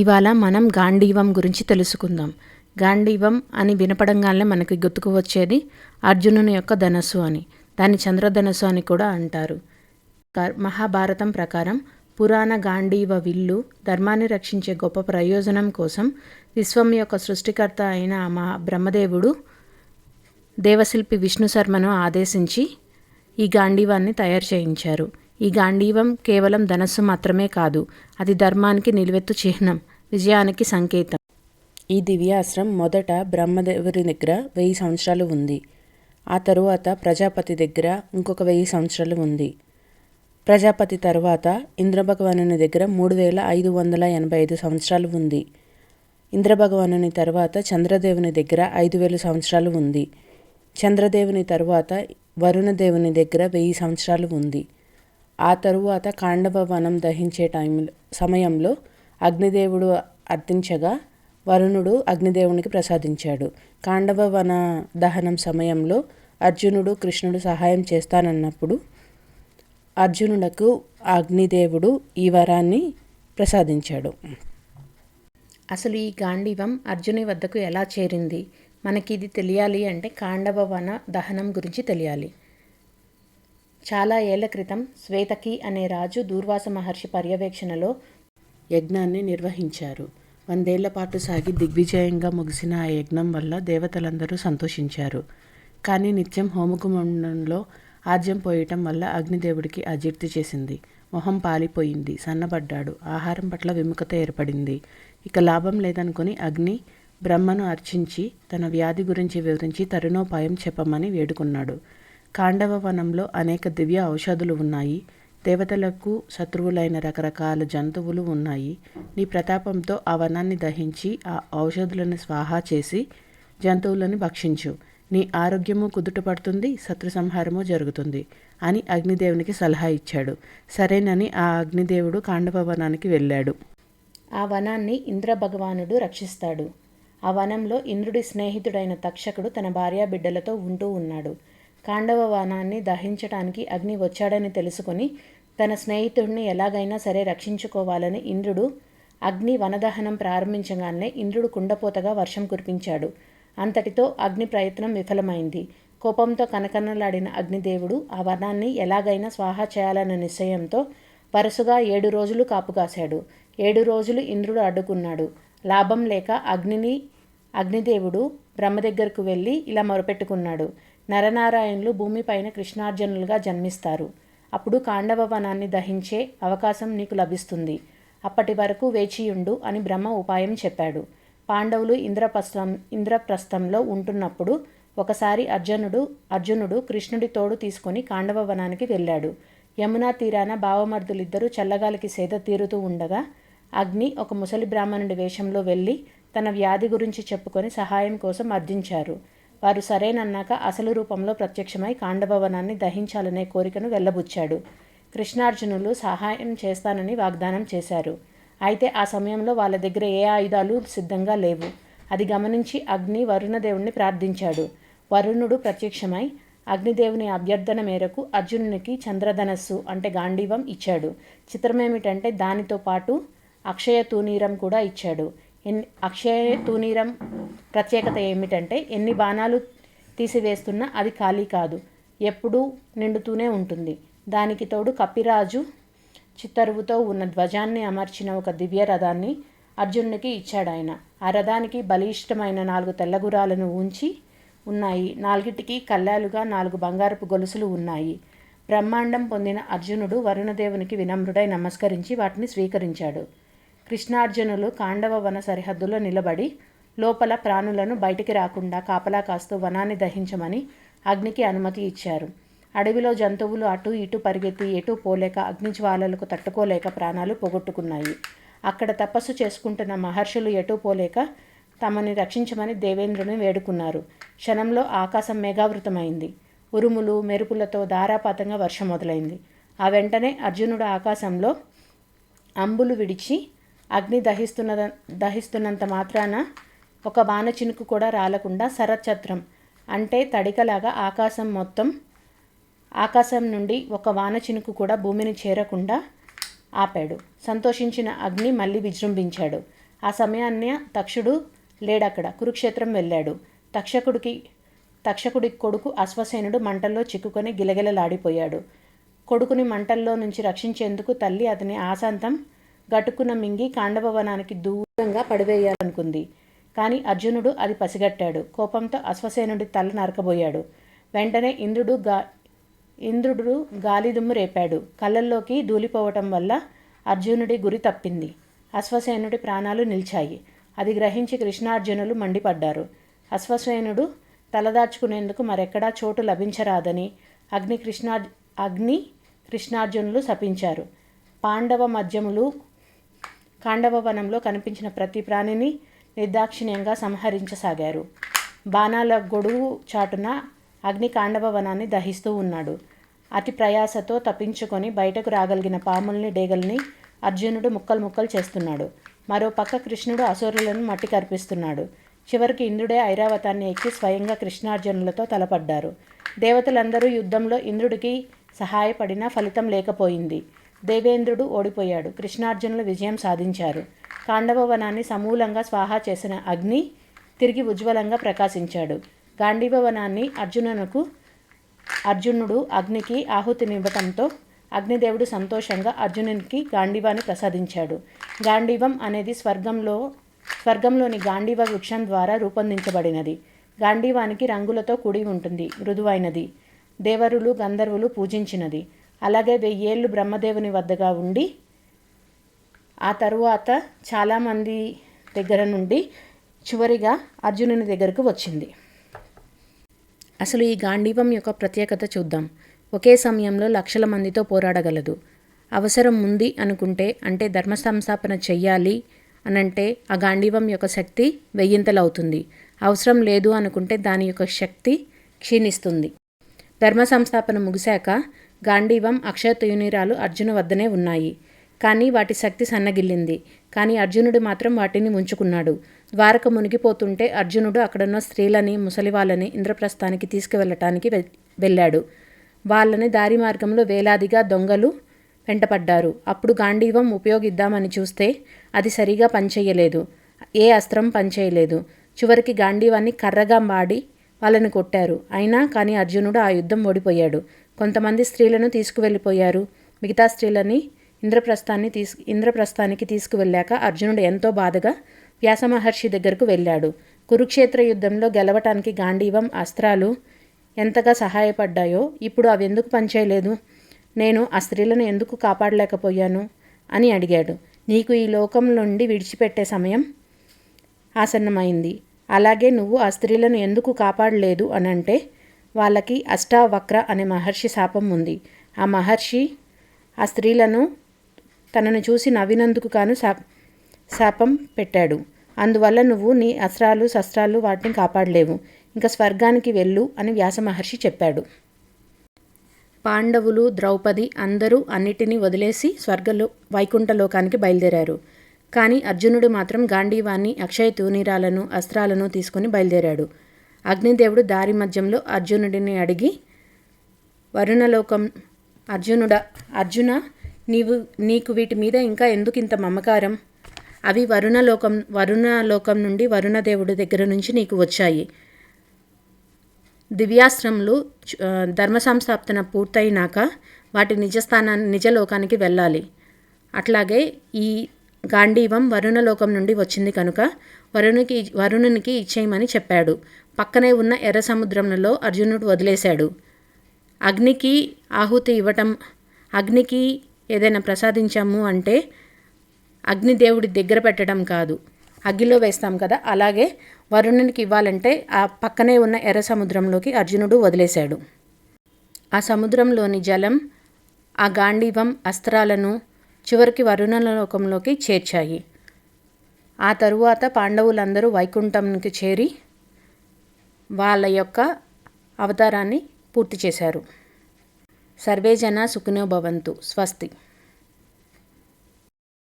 ఇవాళ మనం గాంధీవం గురించి తెలుసుకుందాం. గాంధీవం అని వినపడంగానే మనకి గుర్తుకు వచ్చేది అర్జునుని యొక్క ధనస్సు అని. దాన్ని చంద్రధనస్సు అని కూడా అంటారు. మహాభారతం ప్రకారం పురాణ గాంధీవ విల్లు ధర్మాన్ని రక్షించే గొప్ప ప్రయోజనం కోసం విశ్వం యొక్క సృష్టికర్త అయిన మహా బ్రహ్మదేవుడు దేవశిల్పి విష్ణు శర్మను ఆదేశించి ఈ గాంధీవాన్ని తయారు చేయించారు. ఈ గాంధీవం కేవలం ధనస్సు మాత్రమే కాదు అది ధర్మానికి నిలువెత్తు చిహ్నం విజయానికి సంకేతం. ఈ దివ్యాశ్రం మొదట బ్రహ్మదేవుని దగ్గర వెయ్యి సంవత్సరాలు ఉంది. ఆ తరువాత ప్రజాపతి దగ్గర ఇంకొక వెయ్యి సంవత్సరాలు ఉంది. ప్రజాపతి తరువాత ఇంద్రభగవానుని దగ్గర మూడు వేల ఐదు వందల ఎనభై ఐదు సంవత్సరాలు ఉంది. ఇంద్రభగవానుని తర్వాత చంద్రదేవుని దగ్గర ఐదు వేల సంవత్సరాలు ఉంది. చంద్రదేవుని తరువాత వరుణదేవుని దగ్గర వెయ్యి సంవత్సరాలు ఉంది. ఆ తరువాత కాండవ వనం దహించే టైంలో సమయంలో అగ్నిదేవుడు అర్థించగా వరుణుడు అగ్నిదేవునికి ప్రసాదించాడు. కాండవ వన దహనం సమయంలో అర్జునుడు కృష్ణుడు సహాయం చేస్తానన్నప్పుడు అర్జునుడకు అగ్నిదేవుడు ఈ వరాన్ని ప్రసాదించాడు. అసలు ఈ గాంధీవం అర్జుని వద్దకు ఎలా చేరింది? మనకి ఇది తెలియాలి అంటే కాండవ వన దహనం గురించి తెలియాలి. చాలా ఏళ్ళ క్రితం శ్వేతకి అనే రాజు దూర్వాస మహర్షి పర్యవేక్షణలో యజ్ఞాన్ని నిర్వహించారు. వందేళ్ళ పాటు సాగి దిగ్విజయంగా ముగిసిన ఆ యజ్ఞం వల్ల దేవతలందరూ సంతోషించారు. కానీ నిత్యం హోమకుమండంలో ఆజ్యం పోయటం వల్ల అగ్నిదేవుడికి అజీర్తి చేసింది. మొహం పాలిపోయింది సన్నబడ్డాడు. ఆహారం పట్ల విముఖత ఏర్పడింది. ఇక లాభం లేదనుకుని అగ్ని బ్రహ్మను అర్చించి తన వ్యాధి గురించి వివరించి తరుణోపాయం చెప్పమని వేడుకున్నాడు. కాండవ వనంలో అనేక దివ్య ఔషధులు ఉన్నాయి. దేవతలకు శత్రువులైన రకరకాల జంతువులు ఉన్నాయి. నీ ప్రతాపంతో ఆ వనాన్ని దహించి ఆ ఔషధులను స్వాహా చేసి జంతువులను భక్షించు. నీ ఆరోగ్యము కుదుటపడుతుంది శత్రు సంహారము జరుగుతుంది అని అగ్నిదేవునికి సలహా ఇచ్చాడు. సరేనని ఆ అగ్నిదేవుడు కాండవ వనానికి వెళ్ళాడు. ఆ వనాన్ని ఇంద్ర భగవానుడు రక్షిస్తాడు. ఆ వనంలో ఇంద్రుడి స్నేహితుడైన తక్షకుడు తన భార్యా బిడ్డలతో ఉంటూ ఉన్నాడు. కాండవ వనాన్ని దహించటానికి అగ్ని వచ్చాడని తెలుసుకొని తన స్నేహితుడిని ఎలాగైనా సరే రక్షించుకోవాలని ఇంద్రుడు అగ్ని వనదహనం ప్రారంభించగానే ఇంద్రుడు కుండపోతగా వర్షం కురిపించాడు. అంతటితో అగ్ని ప్రయత్నం విఫలమైంది. కోపంతో కనకనలాడిన అగ్నిదేవుడు ఆ వనాన్ని ఎలాగైనా స్వాహా చేయాలన్న నిశ్చయంతో వరుసగా ఏడు రోజులు కాపుగాశాడు ఏడు రోజులు ఇంద్రుడు అడ్డుకున్నాడు. లాభం లేక అగ్నిని అగ్నిదేవుడు బ్రహ్మ దగ్గరకు వెళ్ళి ఇలా మొరపెట్టుకున్నాడు. నరనారాయణులు భూమిపైన కృష్ణార్జునులుగా జన్మిస్తారు. అప్పుడు కాండవ వనాన్ని దహించే అవకాశం నీకు లభిస్తుంది. అప్పటి వరకు వేచియుండు అని బ్రహ్మ ఉపాయం చెప్పాడు. పాండవులు ఇంద్రప్రస్థం ఇంద్రప్రస్థంలో ఉంటున్నప్పుడు ఒకసారి అర్జునుడు అర్జునుడు కృష్ణుడి తోడు తీసుకొని కాండవ వనానికి వెళ్ళాడు. యమునా తీరాన బావమర్దులిద్దరూ చల్లగాలికి సేద తీరుతూ ఉండగా అగ్ని ఒక ముసలి బ్రాహ్మణుడి వేషంలో వెళ్ళి తన వ్యాధి గురించి చెప్పుకొని సహాయం కోసం అర్థించారు వారు సరేనన్నాక అసలు రూపంలో ప్రత్యక్షమై కాండభవనాన్ని దహించాలనే కోరికను వెళ్ళబుచ్చాడు. కృష్ణార్జునులు సహాయం చేస్తానని వాగ్దానం చేశారు. అయితే ఆ సమయంలో వాళ్ళ దగ్గర ఏ ఆయుధాలు సిద్ధంగా లేవు. అది గమనించి అగ్ని వరుణదేవుణ్ణి ప్రార్థించాడు. వరుణుడు ప్రత్యక్షమై అగ్నిదేవుని అభ్యర్థన మేరకు అర్జునునికి చంద్రధనస్సు అంటే గాంధీవం ఇచ్చాడు. చిత్రమేమిటంటే దానితో పాటు అక్షయ తూనీరం కూడా ఇచ్చాడు. ఎన్ని అక్షయ తూనీరం ప్రత్యేకత ఏమిటంటే ఎన్ని బాణాలు తీసివేస్తున్నా అది ఖాళీ కాదు. ఎప్పుడూ నిండుతూనే ఉంటుంది. దానికి తోడు కపిరాజు చిత్తరువుతో ఉన్న ధ్వజాన్ని అమర్చిన ఒక దివ్య రథాన్ని అర్జునునికి ఇచ్చాడు ఆయన. ఆ రథానికి బలిష్టమైన నాలుగు తెల్లగురాలను ఉంచి ఉన్నాయి. నాలుగిటికి కళ్ళాలుగా నాలుగు బంగారపు గొలుసులు ఉన్నాయి. బ్రహ్మాండం పొందిన అర్జునుడు వరుణదేవునికి వినమ్రుడై నమస్కరించి వాటిని స్వీకరించాడు. కృష్ణార్జునులు కాండవ వన సరిహద్దులో నిలబడి లోపల ప్రాణులను బయటికి రాకుండా కాపలా కాస్తూ వనాన్ని దహించమని అగ్నికి అనుమతి ఇచ్చారు. అడవిలో జంతువులు అటు ఇటు పరిగెత్తి ఎటు పోలేక అగ్నిజ్వాలలకు తట్టుకోలేక ప్రాణాలు పోగొట్టుకున్నాయి. అక్కడ తపస్సు చేసుకుంటున్న మహర్షులు ఎటు పోలేక తమని రక్షించమని దేవేంద్రుని వేడుకున్నారు. క్షణంలో ఆకాశం మేఘావృతమైంది. ఉరుములు మెరుపులతో ధారాపాతంగా వర్షం మొదలైంది. ఆ వెంటనే అర్జునుడు ఆకాశంలో అంబులు విడిచి అగ్ని దహిస్తున్న దహిస్తున్నంత మాత్రాన ఒక వాన చినుకు కూడా రాలకుండా శరచత్రం అంటే తడికలాగా ఆకాశం మొత్తం ఆకాశం నుండి ఒక వాన చినుకు కూడా భూమిని చేరకుండా ఆపాడు. సంతోషించిన అగ్ని మళ్ళీ విజృంభించాడు. ఆ సమయాన్ని తక్షుడు లేడక్కడ కురుక్షేత్రం వెళ్ళాడు. తక్షకుడికి తక్షకుడి కొడుకు అశ్వసేనుడు మంటల్లో చిక్కుకొని గిలగిలలాడిపోయాడు. కొడుకుని మంటల్లో నుంచి రక్షించేందుకు తల్లి అతని ఆశాంతం గట్టుకున్న మింగి కాండభవనానికి దూరంగా పడివేయాలనుకుంది. కానీ అర్జునుడు అది పసిగట్టాడు. కోపంతో అశ్వసేనుడి తల నరకబోయాడు. వెంటనే ఇంద్రుడు గా ఇంద్రుడు గాలిదుమ్ము రేపాడు. కళ్ళల్లోకి దూలిపోవటం వల్ల అర్జునుడి గురి తప్పింది. అశ్వసేనుడి ప్రాణాలు నిలిచాయి. అది గ్రహించి కృష్ణార్జునులు మండిపడ్డారు. అశ్వసేనుడు తలదాచుకునేందుకు మరెక్కడా చోటు లభించరాదని అగ్ని కృష్ణా అగ్ని కృష్ణార్జునులు శపించారు. పాండవ మధ్యములు కాండవ వనంలో కనిపించిన ప్రతి ప్రాణిని నిర్దాక్షిణ్యంగా సంహరించసాగారు. బాణాల గొడుగు చాటున అగ్ని కాండవ వనాన్ని దహిస్తూ ఉన్నాడు. అతి ప్రయాసతో తప్పించుకొని బయటకు రాగలిగిన పాముల్ని డేగల్ని అర్జునుడు ముక్కలు ముక్కలు చేస్తున్నాడు. మరో పక్క కృష్ణుడు అసురులను మట్టి కర్పిస్తున్నాడు చివరికి ఇంద్రుడే ఐరావతాన్ని ఎక్కి స్వయంగా కృష్ణార్జునులతో తలపడ్డారు. దేవతలందరూ యుద్ధంలో ఇంద్రుడికి సహాయపడినా ఫలితం లేకపోయింది. దేవేంద్రుడు ఓడిపోయాడు. కృష్ణార్జునులు విజయం సాధించారు. కాండవ వనాన్ని సమూలంగా స్వాహా చేసిన అగ్ని తిరిగి ఉజ్వలంగా ప్రకాశించాడు. గాంధీవ వనాన్ని అర్జునునకు అర్జునుడు అగ్నికి ఆహుతినివ్వటంతో అగ్నిదేవుడు సంతోషంగా అర్జునునికి గాంధీవాన్ని ప్రసాదించాడు. గాంధీవం అనేది స్వర్గంలో స్వర్గంలోని గాంధీవ వృక్షం ద్వారా రూపొందించబడినది. గాంధీవానికి రంగులతో కూడి ఉంటుంది. మృదువైనది. దేవరులు గంధర్వులు పూజించినది. అలాగే వెయ్యేళ్ళు బ్రహ్మదేవుని వద్దగా ఉండి ఆ తరువాత చాలామంది దగ్గర నుండి చివరిగా అర్జునుని దగ్గరకు వచ్చింది. అసలు ఈ గాంధీవం యొక్క ప్రత్యేకత చూద్దాం. ఒకే సమయంలో లక్షల మందితో పోరాడగలదు. అవసరం ఉంది అనుకుంటే అంటే ధర్మ సంస్థాపన చెయ్యాలి అనంటే ఆ గాంధీవం యొక్క శక్తి వెయ్యింతలవుతుంది. అవసరం లేదు అనుకుంటే దాని యొక్క శక్తి క్షీణిస్తుంది. ధర్మ సంస్థాపన ముగిశాక గాంధీవం అక్షయ తుయునిరాలు అర్జున వద్దనే ఉన్నాయి. కానీ వాటి శక్తి సన్నగిల్లింది. కానీ అర్జునుడు మాత్రం వాటిని ఉంచుకున్నాడు ద్వారక మునిగిపోతుంటే అర్జునుడు అక్కడున్న స్త్రీలని ముసలివాళ్ళని ఇంద్రప్రస్థానికి తీసుకువెళ్ళటానికి వెళ్ళాడు. వాళ్ళని దారి మార్గంలో వేలాదిగా దొంగలు వెంటపడ్డారు. అప్పుడు గాంధీవం ఉపయోగిద్దామని చూస్తే అది సరిగా పనిచేయలేదు. ఏ అస్త్రం పనిచేయలేదు. చివరికి గాంధీవాన్ని కర్రగా మాడి వాళ్ళని కొట్టారు. అయినా కానీ అర్జునుడు ఆ యుద్ధం ఓడిపోయాడు. కొంతమంది స్త్రీలను తీసుకువెళ్ళిపోయారు. మిగతా స్త్రీలని ఇంద్రప్రస్థాన్ని తీసు ఇంద్రప్రస్థానికి తీసుకువెళ్ళాక అర్జునుడు ఎంతో బాధగా వ్యాసమహర్షి దగ్గరకు వెళ్ళాడు. కురుక్షేత్ర యుద్ధంలో గెలవటానికి గాంధీవం అస్త్రాలు ఎంతగా సహాయపడ్డాయో ఇప్పుడు అవి ఎందుకు పనిచేయలేదు? నేను ఆ స్త్రీలను ఎందుకు కాపాడలేకపోయాను? అని అడిగాడు. నీకు ఈ లోకం నుండి విడిచిపెట్టే సమయం ఆసన్నమైంది. అలాగే నువ్వు ఆ స్త్రీలను ఎందుకు కాపాడలేదు అని అంటే వాళ్ళకి అష్టావక్ర అనే మహర్షి శాపం ఉంది. ఆ మహర్షి ఆ స్త్రీలను తనను చూసి నవ్వినందుకు కాను శాపం పెట్టాడు. అందువల్ల నువ్వు నీ అస్త్రాలు శస్త్రాలు వాటిని కాపాడలేవు. ఇంకా స్వర్గానికి వెళ్ళు అని వ్యాస మహర్షి చెప్పాడు. పాండవులు ద్రౌపది అందరూ అన్నిటినీ వదిలేసి స్వర్గలో వైకుంఠలోకానికి బయలుదేరారు. కానీ అర్జునుడు మాత్రం గాంధీవాన్ని అక్షయ తూనీరాలను అస్త్రాలను తీసుకుని బయలుదేరాడు. అగ్నిదేవుడు దారి మధ్యంలో అర్జునుడిని అడిగి వరుణలోకం అర్జునుడ అర్జున నీవు నీకు వీటి మీద ఇంకా ఎందుకు ఇంత మమకారం? అవి వరుణలోకం వరుణలోకం నుండి వరుణదేవుడి దగ్గర నుంచి నీకు వచ్చాయి. దివ్యాశ్రములు ధర్మ సంస్థాపన పూర్తయినాక వాటి నిజస్థానాన్ని నిజలోకానికి వెళ్ళాలి. అట్లాగే ఈ గాంధీవం వరుణలోకం నుండి వచ్చింది కనుక వరుణునికి వరుణునికి ఇచ్చేయమని చెప్పాడు. పక్కనే ఉన్న ఎర్ర సముద్రంలో అర్జునుడు వదిలేశాడు. అగ్నికి ఆహుతి ఇవ్వటం అగ్నికి ఏదైనా ప్రసాదించాము అంటే అగ్నిదేవుడి దగ్గర పెట్టడం కాదు. అగ్గిలో వేస్తాం కదా అలాగే వరుణునికి ఇవ్వాలంటే ఆ పక్కనే ఉన్న ఎర్ర సముద్రంలోకి అర్జునుడు వదిలేశాడు. ఆ సముద్రంలోని జలం ఆ గాంధీవం అస్త్రాలను చివరికి వరుణలోకంలోకి చేర్చాయి. ఆ తరువాత పాండవులందరూ వైకుంఠంకి చేరి వాళ్ళ యొక్క అవతారాన్ని పూర్తి చేశారు. సర్వేజన సుఖినో భవంతు. స్వస్తి.